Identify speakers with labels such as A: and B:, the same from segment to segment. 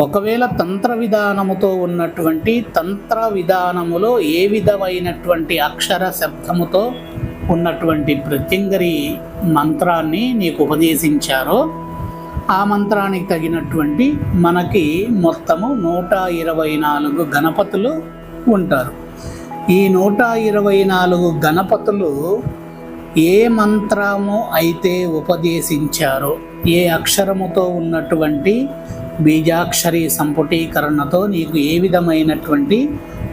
A: ఒకవేళ తంత్ర విధానముతో ఉన్నటువంటి తంత్ర విధానములో ఏ విధమైనటువంటి అక్షర శబ్దముతో ఉన్నటువంటి ప్రత్యంగరి మంత్రాన్ని నీకు ఉపదేశించారో ఆ మంత్రానికి తగినటువంటి మనకి మొత్తము నూట ఇరవై నాలుగు గణపతులు ఉంటారు. ఈ నూట ఇరవై నాలుగు గణపతులు ఏ మంత్రము అయితే ఉపదేశించారో ఏ అక్షరముతో ఉన్నటువంటి బీజాక్షరి సంపుటీకరణతో నీకు ఏ విధమైనటువంటి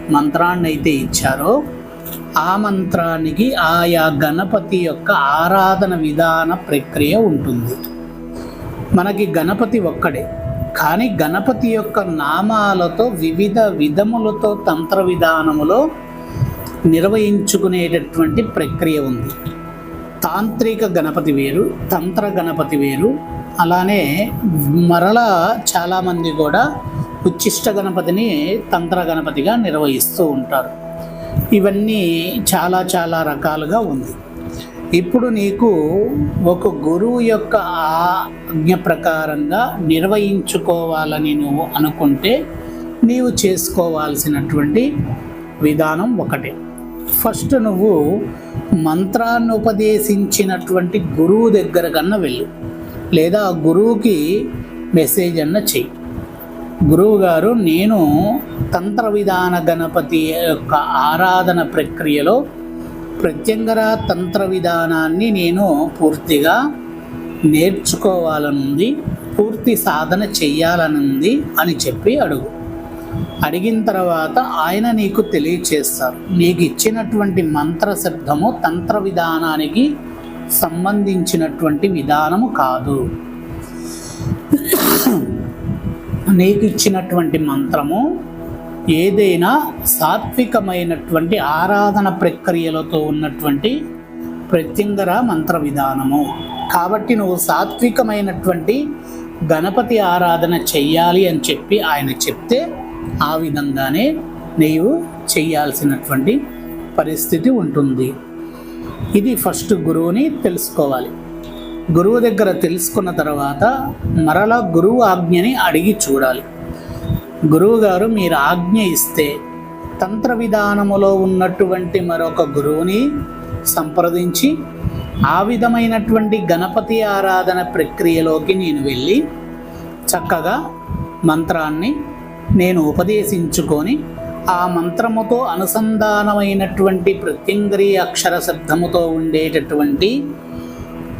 A: మంత్రాన్ని అయితే ఇచ్చారో ఆ మంత్రానికి ఆయా గణపతి యొక్క ఆరాధన విధాన ప్రక్రియ ఉంటుంది. మనకి గణపతి ఒక్కడే కానీ గణపతి యొక్క నామాలతో వివిధ విధములతో తంత్ర విధానములో నిర్వహించుకునేటటువంటి ప్రక్రియ ఉంది. తాంత్రిక గణపతి వేరు తంత్ర గణపతి వేరు. అలానే మరలా చాలామంది కూడా ఉచ్చిష్ట గణపతిని తంత్ర గణపతిగా నిర్వహిస్తూ ఉంటారు. ఇవన్నీ చాలా చాలా రకాలుగా ఉంది. ఇప్పుడు నీకు ఒక గురువు యొక్క ఆజ్ఞ ప్రకారంగా నిర్వహించుకోవాలని నువ్వు అనుకుంటే నీవు చేసుకోవాల్సినటువంటి విధానం ఒకటే. ఫస్ట్ నువ్వు మంత్రాన్ని ఉపదేశించినటువంటి గురువు దగ్గర కన్నా వెళ్ళు. లేదా ఆ గురువుకి మెసేజ్ అన్న చెయ్యి. గురువు గారు నేను తంత్ర విధాన గణపతి యొక్క ఆరాధన ప్రక్రియలో ప్రత్యంగర తంత్ర విధానాన్ని నేను పూర్తిగా నేర్చుకోవాలనుంది పూర్తి సాధన చెయ్యాలనుంది అని చెప్పి అడుగు. అడిగిన తర్వాత ఆయన నీకు తెలియచేస్తారు. నీకు ఇచ్చినటువంటి మంత్ర శబ్దము తంత్ర విధానానికి సంబంధించినటువంటి విధానము కాదు. నీకు ఇచ్చినటువంటి మంత్రము ఏదైనా సాత్వికమైనటువంటి ఆరాధన ప్రక్రియలతో ఉన్నటువంటి ప్రత్యంగర మంత్ర విధానము కాబట్టి నువ్వు సాత్వికమైనటువంటి గణపతి ఆరాధన చెయ్యాలి అని చెప్పి ఆయన చెప్తే ఆ విధంగానే నీవు చేయాల్సినటువంటి పరిస్థితి ఉంటుంది. ఇది ఫస్ట్ గురువుని తెలుసుకోవాలి. గురువు దగ్గర తెలుసుకున్న తర్వాత మరలా గురువు ఆజ్ఞని అడిగి చూడాలి. గురువు గారు మీరు ఆజ్ఞ ఇస్తే తంత్ర విధానములో ఉన్నటువంటి మరొక గురువుని సంప్రదించి ఆ విధమైనటువంటి గణపతి ఆరాధన ప్రక్రియలోకి నేను వెళ్ళి చక్కగా మంత్రాన్ని నేను ఉపదేశించుకొని ఆ మంత్రముతో అనుసంధానమైనటువంటి ప్రత్యంగరి అక్షర శబ్దముతో ఉండేటటువంటి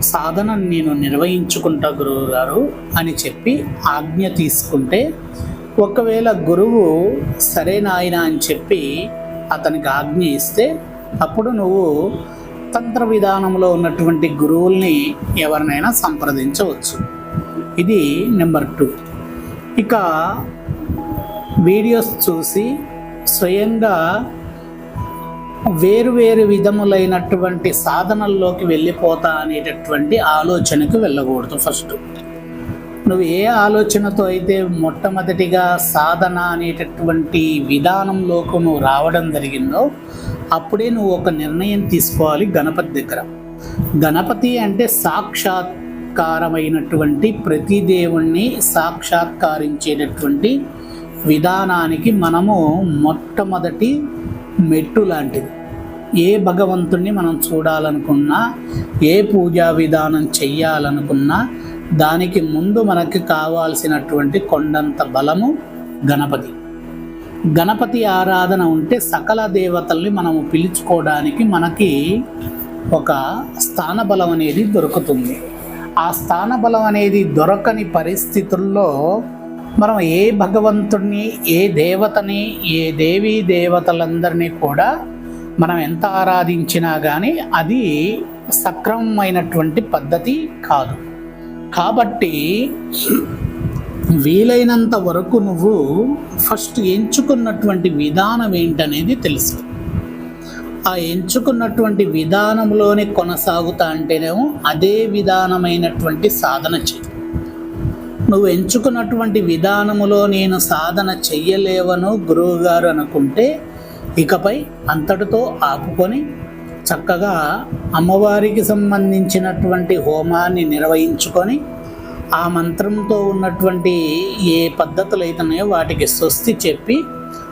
A: సాధన నేను నిర్వహించుకుంటా గురువు గారు అని చెప్పి ఆజ్ఞ తీసుకుంటే ఒకవేళ గురువు సరే నాయన అని చెప్పి అతనికి ఆజ్ఞ ఇస్తే అప్పుడు నువ్వు తంత్ర విధానంలో ఉన్నటువంటి గురువుల్ని ఎవరినైనా సంప్రదించవచ్చు. ఇది నెంబర్ టూ. ఇక వీడియోస్ చూసి స్వయంగా వేరు వేరు విధములైనటువంటి సాధనల్లోకి వెళ్ళిపోతా అనేటటువంటి ఆలోచనకు వెళ్ళకూడదు ఫస్ట్. నువ్వు ఏ ఆలోచనతో అయితే మొట్టమొదటిగా సాధన అనేటటువంటి విధానంలోకి నువ్వు రావడం జరిగిందో అప్పుడే నువ్వు ఒక నిర్ణయం తీసుకోవాలి గణపతి దగ్గర. గణపతి అంటే సాక్షాత్కారమైనటువంటి ప్రతి దేవుణ్ణి సాక్షాత్కరించేటటువంటి విధానానికి మనము మొట్టమొదటి మెట్టు లాంటిది. ఏ భగవంతుణ్ణి మనం చూడాలనుకున్నా ఏ పూజా విధానం చెయ్యాలనుకున్నా దానికి ముందు మనకి కావాల్సినటువంటి కొండంత బలము గణపతి. గణపతి ఆరాధన ఉంటే సకల దేవతల్ని మనము పిలుచుకోవడానికి మనకి ఒక స్థాన బలం అనేది దొరుకుతుంది. ఆ స్థానబలం అనేది దొరకని పరిస్థితుల్లో మనం ఏ భగవంతుడిని ఏ దేవతని ఏ దేవీ దేవతలందరినీ కూడా మనం ఎంత ఆరాధించినా కానీ అది సక్రమమైనటువంటి పద్ధతి కాదు. కాబట్టి వీలైనంత వరకు నువ్వు ఫస్ట్ ఎంచుకున్నటువంటి విధానం ఏంటనేది తెలుసు ఆ ఎంచుకున్నటువంటి విధానంలోనే కొనసాగుతా అంటేనేమో అదే విధానమైనటువంటి సాధన చేయి. నువ్వు ఎంచుకున్నటువంటి విధానములో నేను సాధన చెయ్యలేవను గురువుగారు అనుకుంటే ఇకపై అంతటితో ఆపుకొని చక్కగా అమ్మవారికి సంబంధించినటువంటి హోమాన్ని నిర్వహించుకొని ఆ మంత్రంతో ఉన్నటువంటి ఏ పద్ధతులు అయితున్నాయో వాటికి స్వస్తి చెప్పి